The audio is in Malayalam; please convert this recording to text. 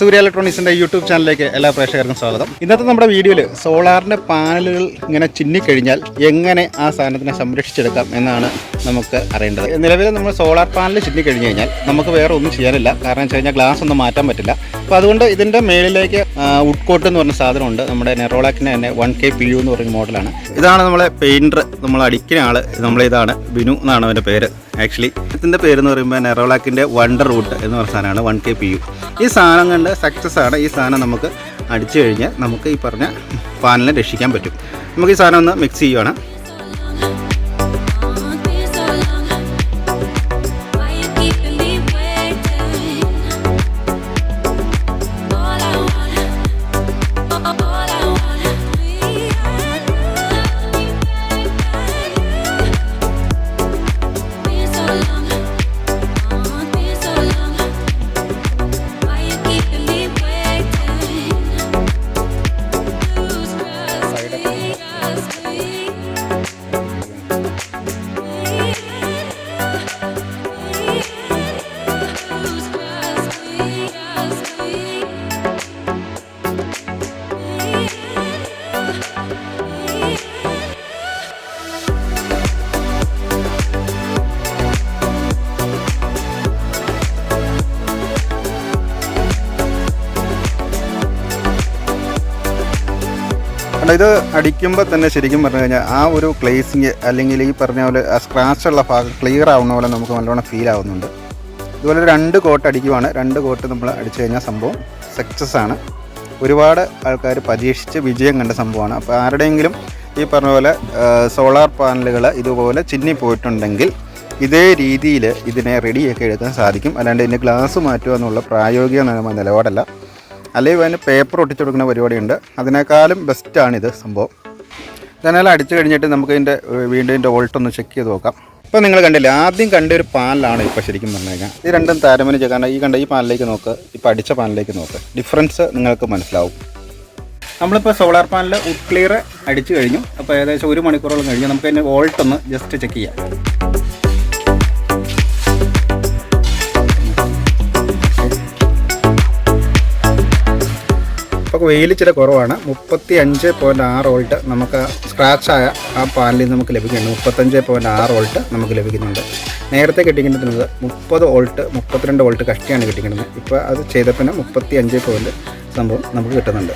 സൂര്യ ഇലക്ട്രോണിക്സിന്റെ യൂട്യൂബ് ചാനലിലേക്ക് എല്ലാ പ്രേക്ഷകർക്കും സ്വാഗതം. ഇന്നത്തെ നമ്മുടെ വീഡിയോയിൽ സോളാറിന്റെ പാനലുകൾ ഇങ്ങനെ ചിന്നിക്കഴിഞ്ഞാൽ എങ്ങനെ ആ സാധനത്തിനെ സംരക്ഷിച്ചെടുക്കാം എന്നാണ് നമുക്ക് അറിയേണ്ടത്. നിലവിൽ നമ്മൾ സോളാർ പാനൽ ചിന്നിക്കഴിഞ്ഞ് കഴിഞ്ഞാൽ നമുക്ക് വേറെ ഒന്നും ചെയ്യാനില്ല. കാരണം വെച്ച് കഴിഞ്ഞാൽ ഗ്ലാസ് ഒന്നും മാറ്റാൻ പറ്റില്ല. അപ്പോൾ അതുകൊണ്ട് ഇതിന്റെ മേളിലേക്ക് ഉഡ്കോട്ട് എന്ന് പറഞ്ഞ സാധനമുണ്ട്. നമ്മുടെ നെറോളാക്കിന്റെ തന്നെ വൺ കെ പി യു എന്ന് പറഞ്ഞ മോഡലാണ് ഇതാണ് നമ്മളെ പെയിന്റർ നമ്മൾ അടിക്കുന്ന ആൾ. നമ്മളിതാണ് ബിനു എന്നാണ് അവന്റെ പേര്. ആക്ച്വലി ഇതിന്റെ പേര് എന്ന് പറയുമ്പോൾ നെറോളാക്കിന്റെ വണ്ടർ റൂട്ട് എന്ന് പറഞ്ഞ സാധനമാണ് വൺ കെ പി യു ഈ സാധനം കണ്ട് സക്സസ് ആണ്. ഈ സാധനം നമുക്ക് അടിച്ചു കഴിഞ്ഞാൽ നമുക്ക് ഈ പറഞ്ഞ പാനലിനെ രക്ഷിക്കാൻ പറ്റും. നമുക്ക് ഈ സാധനം ഒന്ന് മിക്സ് ചെയ്യുവാണ്. ഇത് അടിക്കുമ്പോൾ തന്നെ ശരിക്കും പറഞ്ഞു കഴിഞ്ഞാൽ ആ ഒരു ക്ലേസിങ് അല്ലെങ്കിൽ ഈ പറഞ്ഞ പോലെ ആ സ്ക്രാച്ച് ഉള്ള ഭാഗം ക്ലിയർ ആവുന്ന പോലെ നമുക്ക് നല്ലോണം ഫീൽ ആവുന്നുണ്ട്. ഇതുപോലെ രണ്ട് കോട്ട് അടിക്കുവാണ്. രണ്ട് കോട്ട് നമ്മൾ അടിച്ചു കഴിഞ്ഞാൽ സംഭവം സക്സസ് ആണ്. ഒരുപാട് ആൾക്കാർ പരീക്ഷിച്ച് വിജയം കണ്ട സംഭവമാണ്. അപ്പോൾ ആരുടെയെങ്കിലും ഈ പറഞ്ഞ പോലെ സോളാർ പാനലുകൾ ഇതുപോലെ ചിന്നി പോയിട്ടുണ്ടെങ്കിൽ ഇതേ രീതിയിൽ ഇതിനെ റെഡിയാക്കി എടുക്കാൻ സാധിക്കും. അല്ലാണ്ട് ഇതിന്റെ ഗ്ലാസ് മാറ്റുക എന്നുള്ള പ്രായോഗിക നിലപാടല്ല. അല്ലെങ്കിൽ അതിന് പേപ്പർ ഒട്ടിച്ചു കൊടുക്കുന്ന പരിപാടിയുണ്ട്. അതിനേക്കാളും ബെസ്റ്റാണിത് സംഭവം. ഇതെല്ലാം അടിച്ചു കഴിഞ്ഞിട്ട് നമുക്ക് ഇതിന്റെ വീണ്ടും ഇതിന്റെ വോൾട്ടൊന്ന് ചെക്ക് ചെയ്ത് നോക്കാം. ഇപ്പോൾ നിങ്ങൾ കണ്ടില്ലേ ആദ്യം കണ്ട ഒരു പാനലാണ് ഇപ്പോൾ ശരിക്കും പറഞ്ഞു കഴിഞ്ഞാൽ ഈ രണ്ടും താരതമ്യം ചെയ്യാൻ ഈ കണ്ട ഈ പാനലിലേക്ക് നോക്ക് ഇപ്പോൾ അടിച്ച പാനലിലേക്ക് നോക്ക്. ഡിഫറൻസ് നിങ്ങൾക്ക് മനസ്സിലാവും. നമ്മളിപ്പോൾ സോളാർ പാനൽ ഉഡ് ക്ലിയർ അടിച്ചു കഴിഞ്ഞു. അപ്പോൾ ഏകദേശം ഒരു മണിക്കൂറോളം കഴിഞ്ഞു. നമുക്ക് അതിന്റെ വോൾട്ട് ഒന്ന് ജസ്റ്റ് ചെക്ക് ചെയ്യാം. ഇപ്പോൾ വെയിൽ ഇച്ചിരി കുറവാണ്. മുപ്പത്തി അഞ്ച് പോയിന്റ് ആറ് വോൾട്ട് നമുക്ക് സ്ക്രാച്ചായ ആ പാനലിൽ നമുക്ക് ലഭിക്കുന്നുണ്ട്. മുപ്പത്തഞ്ച് പോയിന്റ് ആറ് വോൾട്ട് നമുക്ക് ലഭിക്കുന്നുണ്ട്. നേരത്തെ കിട്ടിക്കുന്നത് മുപ്പത് വോൾട്ട് മുപ്പത്തിരണ്ട് വോൾട്ട് കഷ്ടിയാണ് കിട്ടിക്കുന്നത് ഇപ്പോൾ അത് ചെയ്തപ്പോൾ മുപ്പത്തി അഞ്ച് പോയിന്റ് സംഭവം നമുക്ക് കിട്ടുന്നുണ്ട്.